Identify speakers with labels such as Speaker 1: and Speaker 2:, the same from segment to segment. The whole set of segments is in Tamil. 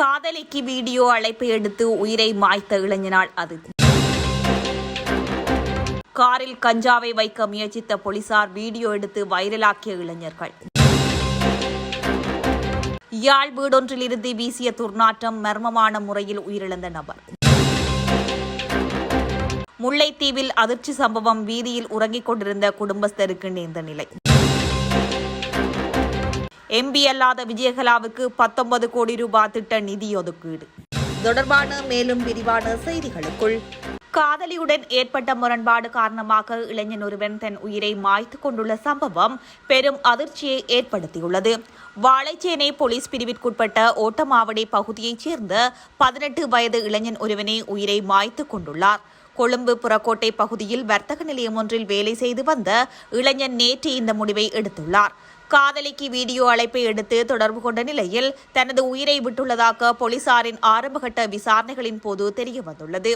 Speaker 1: காதலிக்கு வீடியோ அழைப்பு எடுத்து உயிரை மாய்த்த இளைஞனால் அது. காரில் கஞ்சாவை வைக்க முயற்சித்த போலீசார் வீடியோ எடுத்து வைரலாக்கிய இளைஞர்கள். யாழ் வீடொன்றில் இருந்து வீசிய துர்நாற்றம் மர்மமான முறையில் உயிரிழந்த நபர். முல்லைத்தீவில் அதிர்ச்சி சம்பவம் வீதியில் உறங்கிக் கொண்டிருந்த குடும்பஸ்தருக்கு நேர்ந்த நிலை. எம்பி அல்லாத விஜயகலாவுக்கு பத்தொன்பது கோடி ரூபாய் திட்ட நிதி ஒதுக்கீடு. தொடர்பான மேலும் விரிவான செய்திகளுக்குள். காதலியுடன் ஏற்பட்ட முரண்பாடு காரணமாக இளைஞன் ஒருவன் தன் உயிரை மாய்த்து கொண்டுள்ள சம்பவம் பெரும் அதிர்ச்சியை ஏற்படுத்தியுள்ளது. வாழைச்சேனை போலீஸ் பிரிவிற்குட்பட்ட ஓட்டமாவடி பகுதியைச் சேர்ந்த பதினெட்டு வயது இளைஞன் ஒருவனே உயிரை மாய்த்து கொண்டுள்ளார். கொழும்பு புறக்கோட்டை பகுதியில் வர்த்தக நிலையம் ஒன்றில் வேலை செய்து வந்த இளைஞன் நேற்று இந்த முடிவை எடுத்துள்ளார். காதலிக்கு வீடியோ அழைப்பை எடுத்து தொடர்பு கொண்ட நிலையில் தனது உயிரை விட்டுள்ளதாக போலீசாரின் ஆரம்பகட்ட விசாரணைகளின் போது தெரியவந்துள்ளது.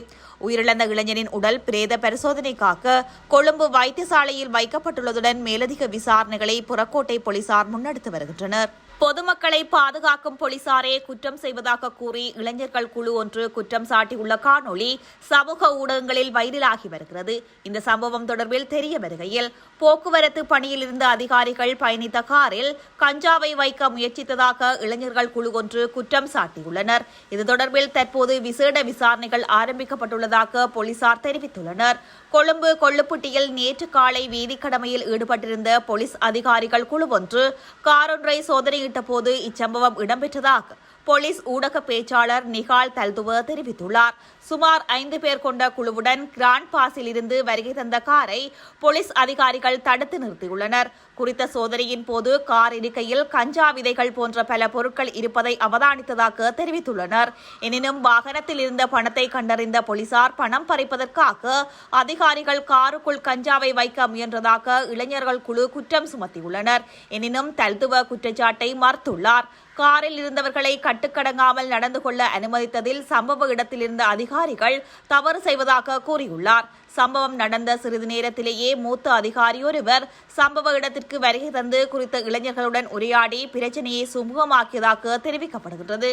Speaker 1: உயிரிழந்த இளைஞனின் உடல் பிரேத பரிசோதனைக்காக கொழும்பு வைத்தியசாலையில் வைக்கப்பட்டுள்ளதுடன் மேலதிக விசாரணைகளை புறக்கோட்டை போலீசார் முன்னெடுத்து வருகின்றனர். பொதுமக்களை பாதுகாக்கும் போலீசாரே குற்றம் செய்வதாக கூறி இளைஞர்கள் குழு ஒன்று குற்றம் சாட்டியுள்ள காணொளி சமூக ஊடகங்களில் வைரலாகி வருகிறது. இந்த சம்பவம் தொடர்பில் தெரிய வருகையில் போக்குவரத்து பணியில் இருந்த அதிகாரிகள் பயணித்த காரில் கஞ்சாவை வைக்க முயற்சித்ததாக இளைஞர்கள் குழு ஒன்று குற்றம் சாட்டியுள்ளனர். இது தொடர்பில் தற்போது விசேட விசாரணைகள் ஆரம்பிக்கப்பட்டுள்ளதாக போலீசார் தெரிவித்துள்ளனர். கொழும்பு கொள்ளுப்பட்டியில் நேற்று காலை வீதிக்கடமையில் ஈடுபட்டிருந்த போலீஸ் அதிகாரிகள் குழு ஒன்று காரொன்றை சோதனையிட்ட போது இச்சம்பவம் இடம்பெற்றதாக போலீஸ் ஊடக பேச்சாளர் நிகால் தல்துவ தெரிவித்துள்ளார். சுமார் ஐந்து பேர் கொண்ட குழுவுடன் கிராண்ட் பாஸில் இருந்து வருகை தந்த காரை போலீஸ் அதிகாரிகள் தடுத்து நிறுத்தியுள்ளனர். குறித்த சோதனையின் போது கார் இருக்கையில் கஞ்சா விதைகள் போன்ற பல பொருட்கள் இருப்பதை அவதானித்ததாக தெரிவித்துள்ளனர். எனினும் வாகனத்தில் இருந்த பணத்தை கண்டறிந்த போலீசார் பணம் பறிப்பதற்காக அதிகாரிகள் காருக்குள் கஞ்சாவை வைக்க முயன்றதாக இளைஞர்கள் குழு குற்றம் சுமத்தியுள்ளனர். எனினும் தல்துவ குற்றச்சாட்டை மறுத்துள்ளார். காரில் இருந்தவர்களை கட்டுக்கடங்காமல் நடந்து கொள்ள அனுமதித்ததில் சம்பவ இடத்தில் இருந்த அதிகாரிகள் தவறு செய்வதாக கூறியுள்ளார். சம்பவம் நடந்த சிறிது நேரத்திலேயே மூத்த அதிகாரி ஒருவர் சம்பவ இடத்திற்கு வருகை தந்து குறித்த இளைஞர்களுடன் உரையாடி பிரச்சனையை சுமூகமாக்கியதாக தெரிவிக்கப்படுகிறது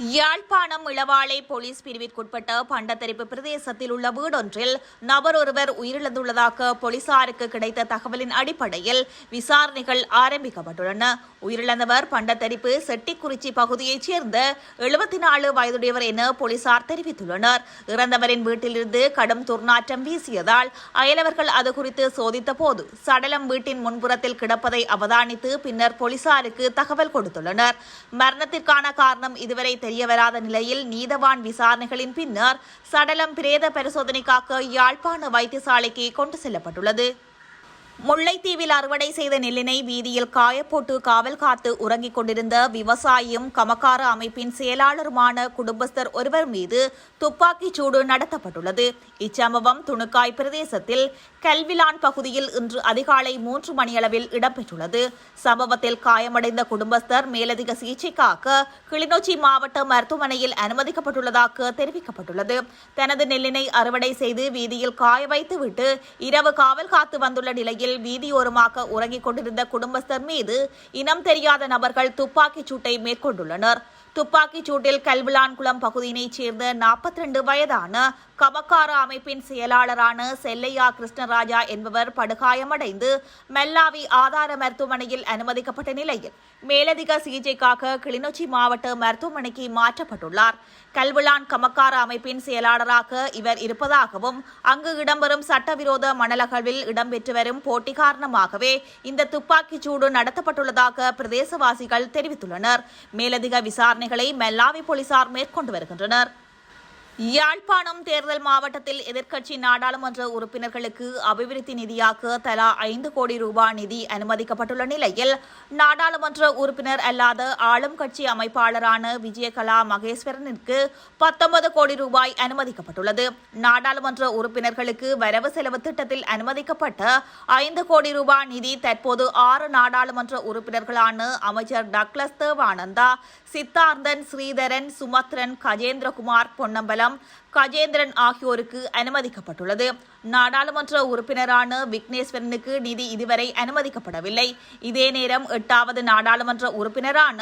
Speaker 1: யாழ்ப்பாணம் இளவாலை போலீஸ் பிரிவிற்குட்பட்ட பண்டத்தரிப்பு பிரதேசத்தில் உள்ள வீடொன்றில் நபர் ஒருவர் உயிரிழந்துள்ளதாக போலீசாருக்கு கிடைத்த தகவலின் அடிப்படையில் விசாரணைகள் ஆரம்பிக்கப்பட்டுள்ளன. உயிரிழந்தவர் பண்டத்தரிப்பு செட்டிக்குறிச்சி பகுதியைச் சேர்ந்த எழுபத்தி நாலு வயதுடையவர் என போலீசார் தெரிவித்துள்ளனர். இறந்தவரின் வீட்டிலிருந்து கடும் துர்நாற்றம் வீசியதால் அயலவர்கள் அது குறித்து சோதித்தபோது சடலம் வீட்டின் முன்புறத்தில் கிடப்பதை அவதானித்து பின்னர் போலீசாருக்கு தகவல் கொடுத்துள்ளனர். மரணத்திற்கான காரணம் இதுவரை தெரியவராத நிலையில் நீதவான் விசாரணைகளின் பின்னர் சடலம் பிரேத பரிசோதனைக்காக யாழ்ப்பாண வைத்தியசாலைக்கு கொண்டு செல்லப்பட்டுள்ளது. முல்லைத்தீவில் அறுவடை செய்த நெல்லினை வீதியில் காயப்போட்டு காவல் காத்து உறங்கிக் கொண்டிருந்த விவசாயியும் கமக்கார அமைப்பின் செயலாளருமான குடும்பஸ்தர் ஒருவர் மீது துப்பாக்கிச் சூடு நடத்தப்பட்டுள்ளது. இச்சம்பவம் துணுக்காய் பிரதேசத்தில் கல்விலான் பகுதியில் இன்று அதிகாலை மூன்று மணியளவில் இடம்பெற்றுள்ளது. சம்பவத்தில் காயமடைந்த குடும்பஸ்தர் மேலதிக சிகிச்சைக்காக கிளிநொச்சி மாவட்ட மருத்துவமனையில் அனுமதிக்கப்பட்டுள்ளதாக தெரிவிக்கப்பட்டுள்ளது. தனது நெல்லினை அறுவடை செய்து வீதியில் காய வைத்துவிட்டு இரவு காவல் காத்து வந்துள்ள நிலையில் வீதியோரமாக உறங்கிக் கொண்டிருந்த குடும்பஸ்தர் மீது இனம் தெரியாத நபர்கள் துப்பாக்கிச் சூட்டை மேற்கொண்டுள்ளனர். துப்பாக்கிச் சூட்டில் கல்விலான்குளம் பகுதியினைச் சேர்ந்த நாற்பத்தி ரெண்டு வயதான கமக்கார அமைப்பின் செயலாளரான செல்லையா கிருஷ்ணராஜா என்பவர் படுகாயமடைந்து மெல்லாவி ஆதார மருத்துவமனையில் அனுமதிக்கப்பட்ட நிலையில் மேலதிக சிகிச்சைக்காக கிளிநொச்சி மாவட்ட மருத்துவமனைக்கு மாற்றப்பட்டுள்ளார். கல்விளான் கமக்கார அமைப்பின் செயலாளராக இவர் இருப்பதாகவும் அங்கு இடம்பெறும் சட்டவிரோத மணலகழ்வில் இடம்பெற்று வரும் போட்டி காரணமாகவே இந்த துப்பாக்கிச் சூடு நடத்தப்பட்டுள்ளதாக பிரதேசவாசிகள் தெரிவித்துள்ளனர். மேலதிக விசாரணைகளை மெல்லாவி போலீசார் மேற்கொண்டு வருகின்றனர். யாழ்ப்பாணம் தேர்தல் மாவட்டத்தில் எதிர்க்கட்சி நாடாளுமன்ற உறுப்பினர்களுக்கு அபிவிருத்தி நிதியாக தலா ஐந்து கோடி ரூபாய் நிதி அனுமதிக்கப்பட்டுள்ள நிலையில் நாடாளுமன்ற உறுப்பினர் அல்லாத ஆளும் கட்சி அமைப்பாளரான விஜயகலா மகேஸ்வரனிற்கு பத்தொன்பது கோடி ரூபாய் அனுமதிக்கப்பட்டுள்ளது. நாடாளுமன்ற உறுப்பினர்களுக்கு வரவு செலவு திட்டத்தில் அனுமதிக்கப்பட்ட ஐந்து கோடி ரூபாய் நிதி தற்போது ஆறு நாடாளுமன்ற உறுப்பினர்களான அமைச்சர் டக்ளஸ் தேவானந்தா சித்தார்ந்தன் ஸ்ரீதரன் சுமத்ரன் கஜேந்திரகுமார் பொன்னம்பலம் பன்னீர்செல்வம் கஜேந்திரன் ஆகியோருக்கு அனுமதிக்கப்பட்டுள்ளது. நாடாளுமன்ற உறுப்பினரான விக்னேஸ்வரனுக்கு நிதி இதுவரை அனுமதிக்கப்படவில்லை. இதே நேரம் எட்டாவது நாடாளுமன்ற உறுப்பினரான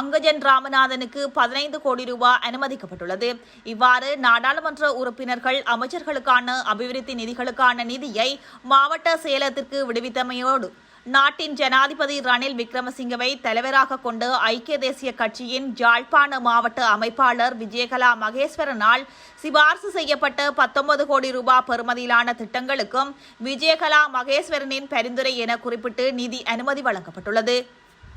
Speaker 1: அங்கஜன் ராமநாதனுக்கு பதினைந்து கோடி ரூபாய் அனுமதிக்கப்பட்டுள்ளது. இவ்வாறு நாடாளுமன்ற உறுப்பினர்கள் அமைச்சர்களுக்கான அபிவிருத்தி நிதிகளுக்கான நிதியை மாவட்ட செயலகத்திற்கு விடுவித்தமையோடு நாட்டின் ஜனாதிபதி ரணில் விக்ரமசிங்கவை தலைவராக கொண்டு ஐக்கிய தேசிய கட்சியின் ஜாழ்ப்பாண மாவட்ட அமைப்பாளர் விஜயகலா மகேஸ்வரனால் சிபார்சு செய்யப்பட்ட பத்தொன்பது கோடி ரூபாய் பெறுமதியிலான திட்டங்களுக்கும் விஜயகலா மகேஸ்வரனின் பரிந்துரை என குறிப்பிட்டு நிதி அனுமதி வழங்கப்பட்டுள்ளது.